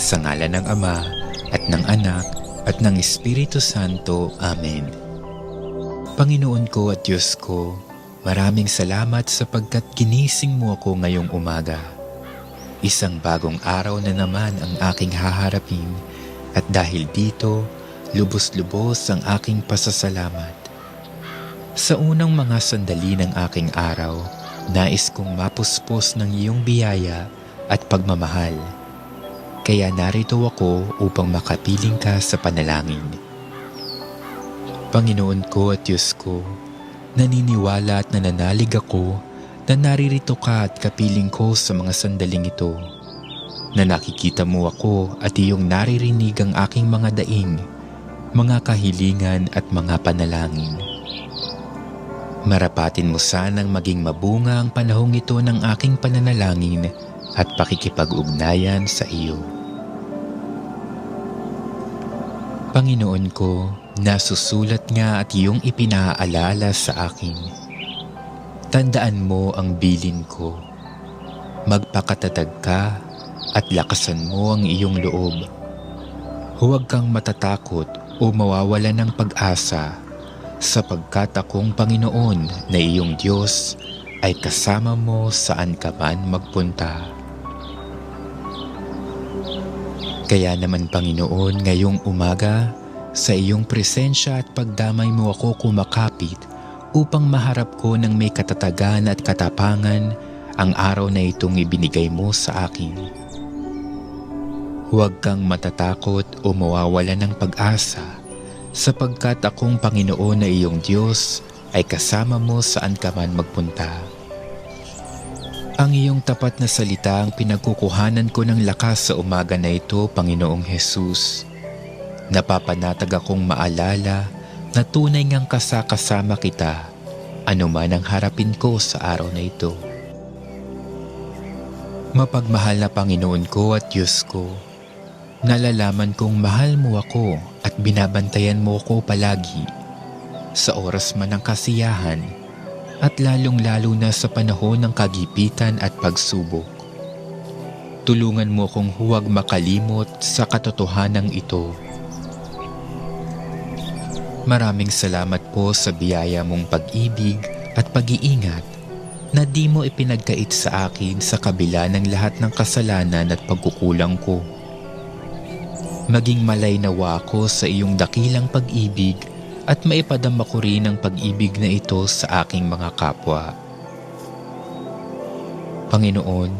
Sa ngala ng Ama, at ng Anak, at ng Espiritu Santo. Amen. Panginoon ko at Diyos ko, maraming salamat sapagkat ginising mo ako ngayong umaga. Isang bagong araw na naman ang aking haharapin at dahil dito, lubos-lubos ang aking pasasalamat. Sa unang mga sandali ng aking araw, nais kong mapuspos ng iyong biyaya at pagmamahal. Kaya narito ako upang makapiling ka sa panalangin. Panginoon ko at Diyos ko, naniniwala at nananalig ako na naririto ka at kapiling ko sa mga sandaling ito. Na nakikita mo ako at iyong naririnig ang aking mga daing, mga kahilingan at mga panalangin. Marapatin mo sanang maging mabunga ang panahong ito ng aking pananalangin at pakikipag-ugnayan sa iyo. Panginoon ko, nasusulat nga at iyong ipinaalala sa akin. Tandaan mo ang bilin ko. Magpakatatag ka at lakasan mo ang iyong loob. Huwag kang matatakot o mawawala ng pag-asa sapagkat akong Panginoon na iyong Diyos ay kasama mo saan ka man magpunta. Kaya naman Panginoon ngayong umaga, sa iyong presensya at pagdamay mo ako kumakapit upang maharap ko ng may katatagan at katapangan ang araw na itong ibinigay mo sa akin. Huwag kang matatakot o mawawala ng pag-asa sapagkat akong Panginoon na iyong Diyos ay kasama mo saan ka man magpunta. Ang iyong tapat na salita ang pinagkukuhanan ko ng lakas sa umaga na ito, Panginoong Hesus. Napapanatag akong maalala na tunay ngang kasakasama kita anuman ang harapin ko sa araw na ito. Mapagmahal na Panginoon ko at Diyos ko, nalalaman kong mahal mo ako at binabantayan mo ako palagi sa oras man ng kasiyahan at lalong-lalo na sa panahon ng kagipitan at pagsubok. Tulungan mo kong huwag makalimot sa katotohanan ito. Maraming salamat po sa biyaya mong pag-ibig at pag-iingat na di mo ipinagkait sa akin sa kabila ng lahat ng kasalanan at pagkukulang ko. Maging malay nawa ako sa iyong dakilang pag-ibig at maipadama ko rin ang pag-ibig na ito sa aking mga kapwa. Panginoon,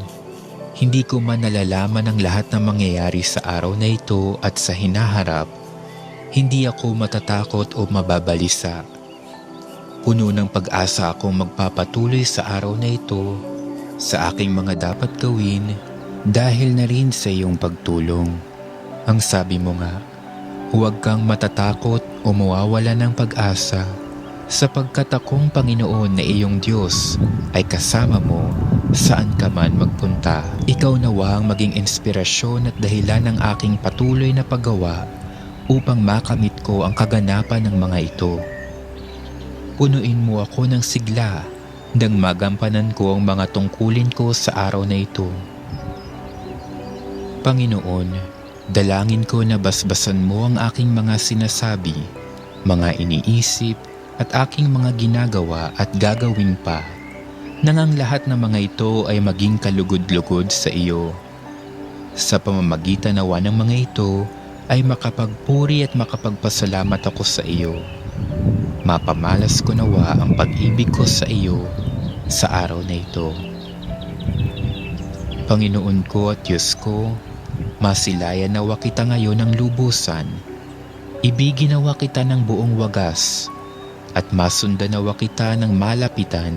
hindi ko man nalalaman ang lahat ng mangyayari sa araw na ito at sa hinaharap, hindi ako matatakot o mababalisa. Puno ng pag-asa akong magpapatuloy sa araw na ito sa aking mga dapat gawin dahil na rin sa iyong pagtulong. Ang sabi mo nga, huwag kang matatakot o mawawala ng pag-asa sapagkat akong Panginoon na iyong Diyos ay kasama mo saan ka man magpunta. Ikaw nawa ang maging inspirasyon at dahilan ng aking patuloy na paggawa upang makamit ko ang kaganapan ng mga ito. Punuin mo ako ng sigla nang magampanan ko ang mga tungkulin ko sa araw na ito. Panginoon, dalangin ko na basbasan mo ang aking mga sinasabi, mga iniisip at aking mga ginagawa at gagawin pa nang ang lahat ng mga ito ay maging kalugod-lugod sa iyo. Sa pamamagitan nawa ng mga ito ay makapagpuri at makapagpasalamat ako sa iyo. Mapamalas ko nawa ang pag-ibig ko sa iyo sa araw na ito. Panginoon ko at Diyos ko, masilayan nawa kita ngayon ng lubusan. Ibigin nawa kita ng buong wagas at masundan nawa kita ng malapitan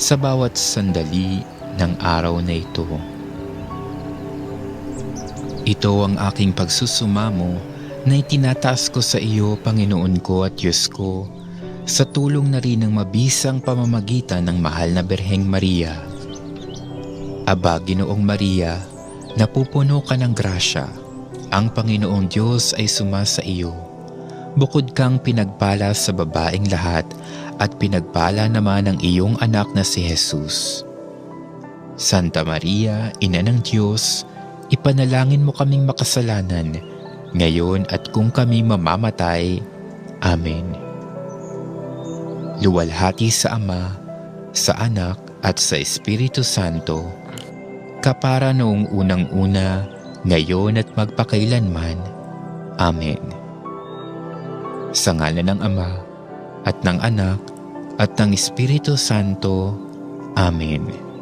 sa bawat sandali ng araw na ito. Ito ang aking pagsusumamo na itinataas ko sa iyo, Panginoon ko at Diyos ko, sa tulong na rin ng mabisang pamamagitan ng mahal na Berheng Maria. Aba, Ginoong Maria, napupuno ka ng grasya. Ang Panginoong Diyos ay sumasa iyo. Bukod kang pinagpala sa babaeng lahat at pinagpala naman ang iyong anak na si Jesus. Santa Maria, Ina ng Diyos, ipanalangin mo kaming makasalanan, ngayon at kung kami mamamatay. Amen. Luwalhati sa Ama, sa Anak at sa Espiritu Santo, kapara noong unang-una, ngayon at magpakailanman. Amen. Sa ngala ng Ama, at ng Anak, at ng Espiritu Santo. Amen.